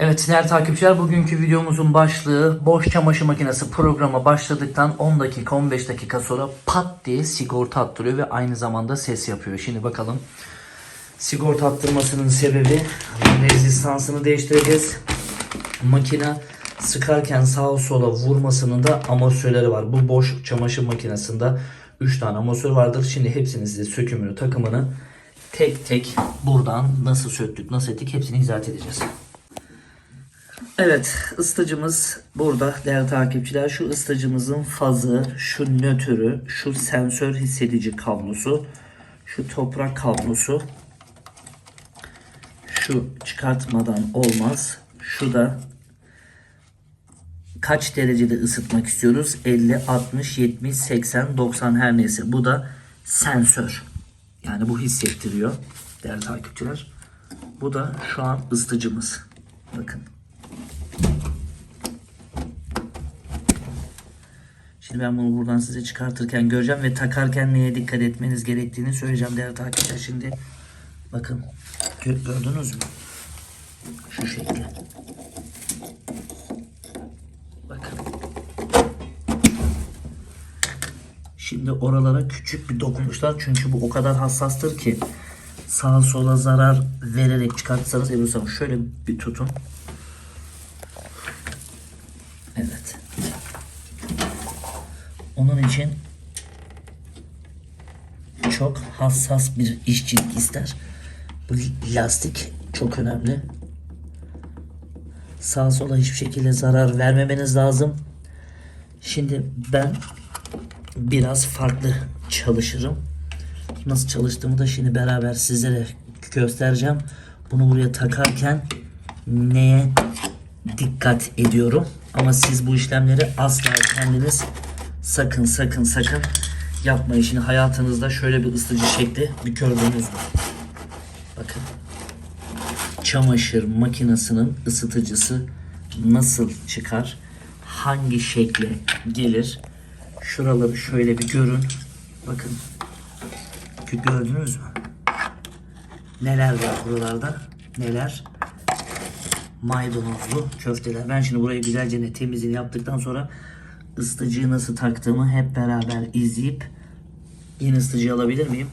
Evet değerli takipçiler bugünkü videomuzun başlığı boş çamaşır makinesi programa başladıktan 10 dakika 15 dakika sonra pat diye sigorta attırıyor ve aynı zamanda ses yapıyor. Şimdi bakalım sigorta attırmasının sebebi rezistansını değiştireceğiz. Makine sıkarken sağa sola vurmasının da amortisörleri var. Bu boş çamaşır makinesinde 3 tane amortisör vardır. Şimdi hepsini size sökümünü takımını tek tek buradan nasıl söktük nasıl ettik hepsini izah edeceğiz. Evet ısıtıcımız burada değerli takipçiler. Şu ısıtıcımızın fazı, şu nötrü, şu sensör hissedici kablosu, şu toprak kablosu, şu çıkartmadan olmaz. Şu da kaç derecede ısıtmak istiyoruz? 50, 60, 70, 80, 90 her neyse. Bu da sensör. Yani bu hissettiriyor değerli takipçiler. Bu da şu an ısıtıcımız. Bakın. Şimdi ben bunu buradan size çıkartırken göreceğim ve takarken neye dikkat etmeniz gerektiğini söyleyeceğim değerli takipçiler. Şimdi bakın gö- gördünüz mü? Şu şekli. Bakın. Şimdi oralara küçük bir dokunmuşlar çünkü bu o kadar hassastır ki sağa sola zarar vererek çıkartsanız Ebru Hanım şöyle bir tutun. Evet. Onun için çok hassas bir işçilik ister. Bu lastik çok önemli. Sağa sola hiçbir şekilde zarar vermemeniz lazım. Şimdi ben biraz farklı çalışırım. Nasıl çalıştığımı da şimdi beraber sizlere göstereceğim. Bunu buraya takarken neye dikkat ediyorum. Ama siz bu işlemleri asla kendiniz sakın sakın sakın yapmayın. Şimdi hayatınızda şöyle bir ısıtıcı şekli bir gördünüz mü? Bakın. Çamaşır makinesinin ısıtıcısı nasıl çıkar? Hangi şekle gelir? Şuraları şöyle bir görün. Bakın. Gördünüz mü? Neler var buralarda? Neler? maydanozlu köfteler. Ben şimdi burayı güzelce temizliğini yaptıktan sonra ısıtıcıyı nasıl taktığımı hep beraber izleyip yeni ısıtıcıyı alabilir miyim?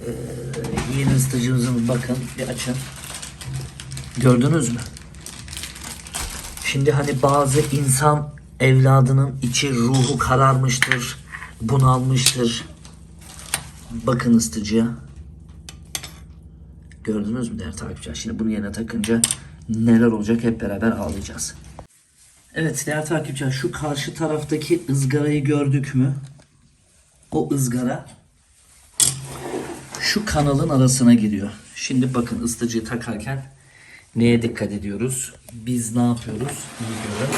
Ee, yeni ısıtıcımızın bakın bir açın. Gördünüz mü? Şimdi hani bazı insan evladının içi ruhu kararmıştır, bunalmıştır. Bakın ısıtıcıya. Gördünüz mü değerli takipçiler? Şimdi bunu yerine takınca neler olacak hep beraber ağlayacağız. Evet değerli takipçiler şu karşı taraftaki ızgarayı gördük mü? O ızgara şu kanalın arasına giriyor. Şimdi bakın ısıtıcıyı takarken neye dikkat ediyoruz? Biz ne yapıyoruz? İyi görün.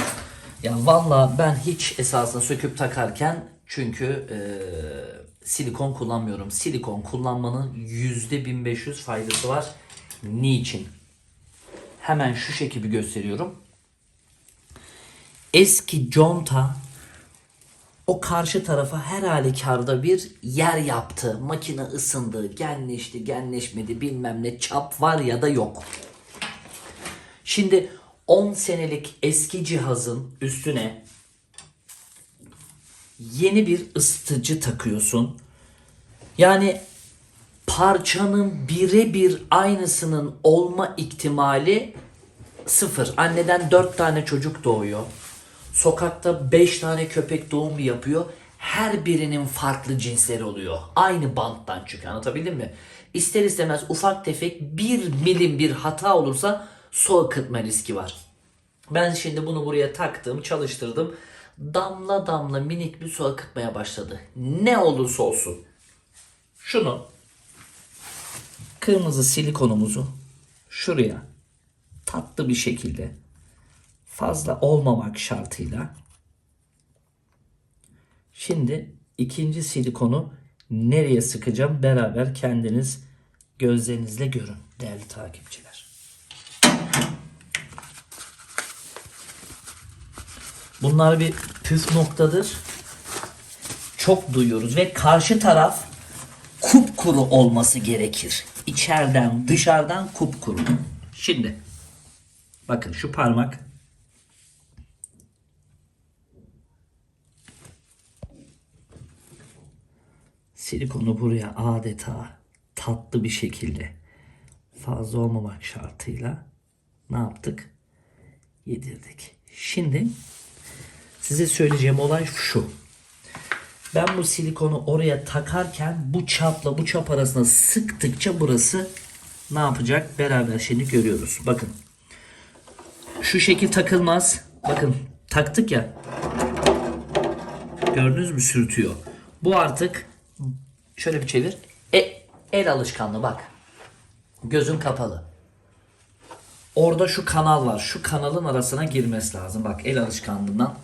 Ya valla ben hiç esasında söküp takarken çünkü eee, silikon kullanmıyorum. Silikon kullanmanın yüzde 1500 faydası var. Niçin? Hemen şu şekilde gösteriyorum. Eski conta o karşı tarafa her halükarda bir yer yaptı. Makine ısındı, genleşti, genleşmedi bilmem ne çap var ya da yok. Şimdi 10 senelik eski cihazın üstüne yeni bir ısıtıcı takıyorsun. Yani parçanın birebir aynısının olma ihtimali sıfır. Anneden dört tane çocuk doğuyor. Sokakta beş tane köpek doğum yapıyor. Her birinin farklı cinsleri oluyor. Aynı banttan çünkü anlatabildim mi? İster istemez ufak tefek bir milim bir hata olursa su akıtma riski var. Ben şimdi bunu buraya taktım, çalıştırdım. Damla damla minik bir su akıtmaya başladı. Ne olursa olsun. Şunu kırmızı silikonumuzu şuraya tatlı bir şekilde fazla olmamak şartıyla şimdi ikinci silikonu nereye sıkacağım beraber kendiniz gözlerinizle görün değerli takipçiler. Bunlar bir püf noktadır. Çok duyuyoruz ve karşı taraf kupkuru olması gerekir. İçeriden dışarıdan kupkuru. Şimdi Bakın şu parmak silikonu buraya adeta tatlı bir şekilde fazla olmamak şartıyla ne yaptık? Yedirdik. Şimdi size söyleyeceğim olay şu. Ben bu silikonu oraya takarken bu çapla bu çap arasında sıktıkça burası ne yapacak? Beraber şimdi görüyoruz. Bakın. Şu şekil takılmaz. Bakın taktık ya. Gördünüz mü sürtüyor. Bu artık şöyle bir çevir. E, el alışkanlığı bak. Gözün kapalı. Orada şu kanal var. Şu kanalın arasına girmesi lazım. Bak el alışkanlığından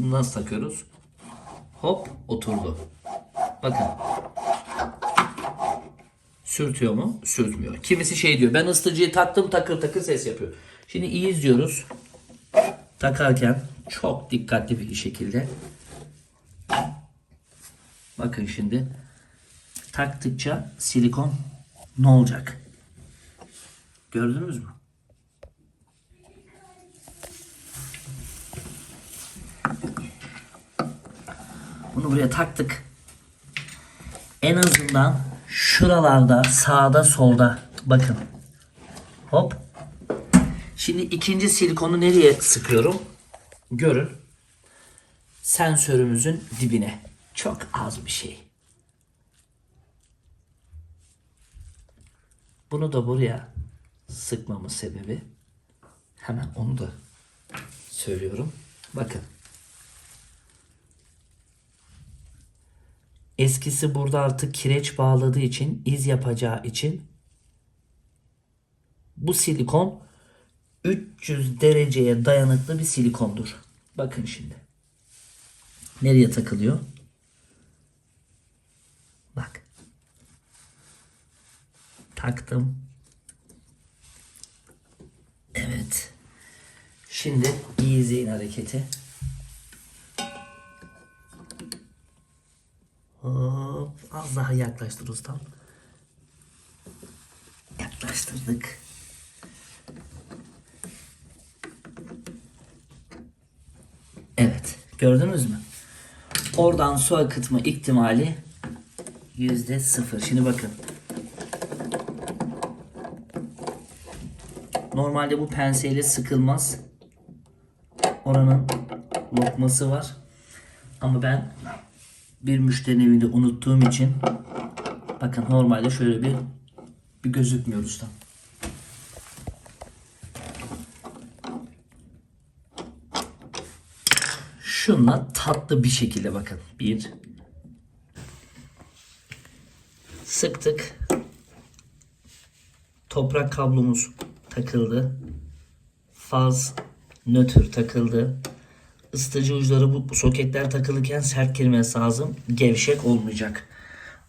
nasıl takıyoruz? Hop oturdu. Bakın. Sürtüyor mu? Sürtmüyor. Kimisi şey diyor. Ben ısıtıcıyı taktım takır takır ses yapıyor. Şimdi iyi izliyoruz. Takarken çok dikkatli bir şekilde. Bakın şimdi. Taktıkça silikon ne olacak? Gördünüz mü? Bunu buraya taktık. En azından şuralarda sağda solda bakın. Hop. Şimdi ikinci silikonu nereye sıkıyorum? Görün. Sensörümüzün dibine. Çok az bir şey. Bunu da buraya sıkmamın sebebi hemen onu da söylüyorum. Bakın. Eskisi burada artık kireç bağladığı için, iz yapacağı için bu silikon 300 dereceye dayanıklı bir silikondur. Bakın şimdi. Nereye takılıyor? Bak. Taktım. Evet. Şimdi iyi hareketi. Hop, az daha yaklaştır ustam. Yaklaştırdık. Evet, gördünüz mü? Oradan su akıtma ihtimali yüzde sıfır. Şimdi bakın. Normalde bu penseyle sıkılmaz. Oranın lokması var. Ama ben bir müşterinin evinde unuttuğum için bakın normalde şöyle bir bir gözükmüyor usta. Şunla tatlı bir şekilde bakın. Bir sıktık. Toprak kablomuz takıldı. Faz nötr takıldı. Isıtıcı uçları bu, bu soketler takılırken sert girmesi lazım. Gevşek olmayacak.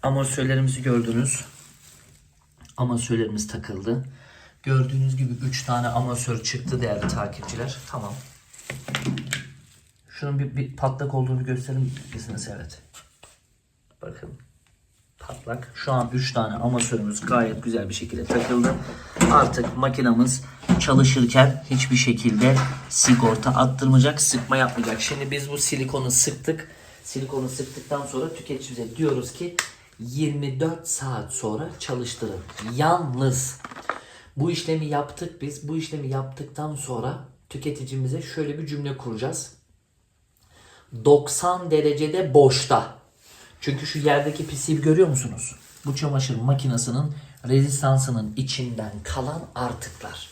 Amortisörlerimizi gördünüz. Amortisörlerimiz takıldı. Gördüğünüz gibi 3 tane amortisör çıktı değerli takipçiler. Tamam. Şunun bir, bir patlak olduğunu gösterir misiniz? Evet. Bakın. Patlak. Şu an 3 tane amatörümüz gayet güzel bir şekilde takıldı. Artık makinamız çalışırken hiçbir şekilde sigorta attırmayacak, sıkma yapmayacak. Şimdi biz bu silikonu sıktık. Silikonu sıktıktan sonra tüketicimize diyoruz ki 24 saat sonra çalıştırın. Yalnız bu işlemi yaptık biz. Bu işlemi yaptıktan sonra tüketicimize şöyle bir cümle kuracağız. 90 derecede boşta. Çünkü şu yerdeki pisliği görüyor musunuz? Bu çamaşır makinesinin rezistansının içinden kalan artıklar.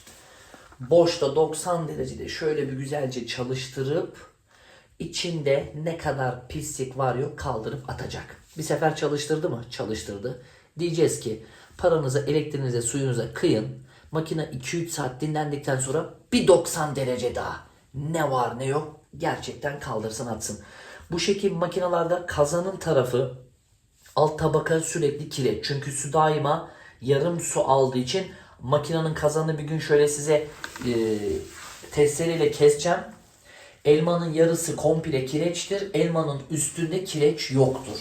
Boşta 90 derecede şöyle bir güzelce çalıştırıp içinde ne kadar pislik var yok kaldırıp atacak. Bir sefer çalıştırdı mı? Çalıştırdı. Diyeceğiz ki paranıza, elektriğinize, suyunuza kıyın. Makine 2-3 saat dinlendikten sonra bir 90 derece daha. Ne var ne yok gerçekten kaldırsın atsın. Bu şekil makinalarda kazanın tarafı alt tabaka sürekli kireç. Çünkü su daima yarım su aldığı için makinenin kazanını bir gün şöyle size e, testereyle keseceğim. Elmanın yarısı komple kireçtir. Elmanın üstünde kireç yoktur.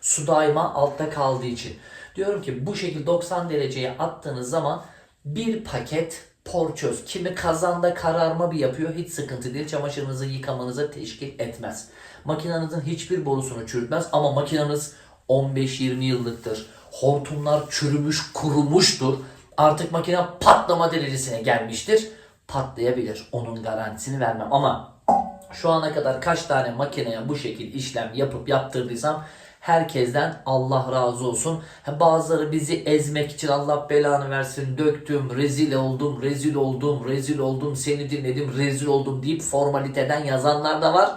Su daima altta kaldığı için. Diyorum ki bu şekilde 90 dereceye attığınız zaman bir paket porçöz. Kimi kazanda kararma bir yapıyor. Hiç sıkıntı değil. Çamaşırınızı yıkamanıza teşkil etmez. Makinenizin hiçbir borusunu çürütmez ama makineniz 15-20 yıllıktır. Hortumlar çürümüş, kurumuştur. Artık makine patlama derecesine gelmiştir. Patlayabilir. Onun garantisini vermem ama şu ana kadar kaç tane makineye bu şekil işlem yapıp yaptırdıysam herkesten Allah razı olsun. Bazıları bizi ezmek için Allah belanı versin döktüm, rezil oldum, rezil oldum, rezil oldum, seni dinledim, rezil oldum deyip formaliteden yazanlar da var.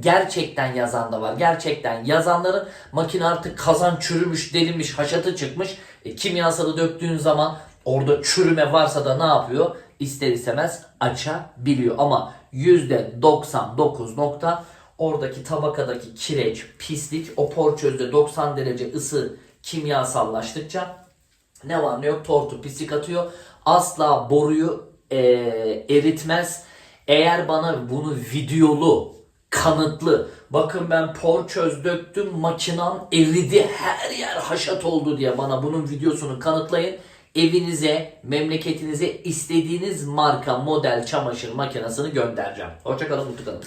Gerçekten yazan da var. Gerçekten yazanların makine artık kazan çürümüş, delinmiş, haşatı çıkmış. E, kimyasalı döktüğün zaman orada çürüme varsa da ne yapıyor? İster istemez açabiliyor. Ama %99 nokta oradaki tabakadaki kireç, pislik o porçözde 90 derece ısı kimyasallaştıkça ne var ne yok tortu pislik atıyor. Asla boruyu e, eritmez. Eğer bana bunu videolu, kanıtlı, bakın ben porçöz döktüm makinam eridi her yer haşat oldu diye bana bunun videosunu kanıtlayın. Evinize, memleketinize istediğiniz marka, model çamaşır makinesini göndereceğim. Hoşçakalın, mutlu kalın.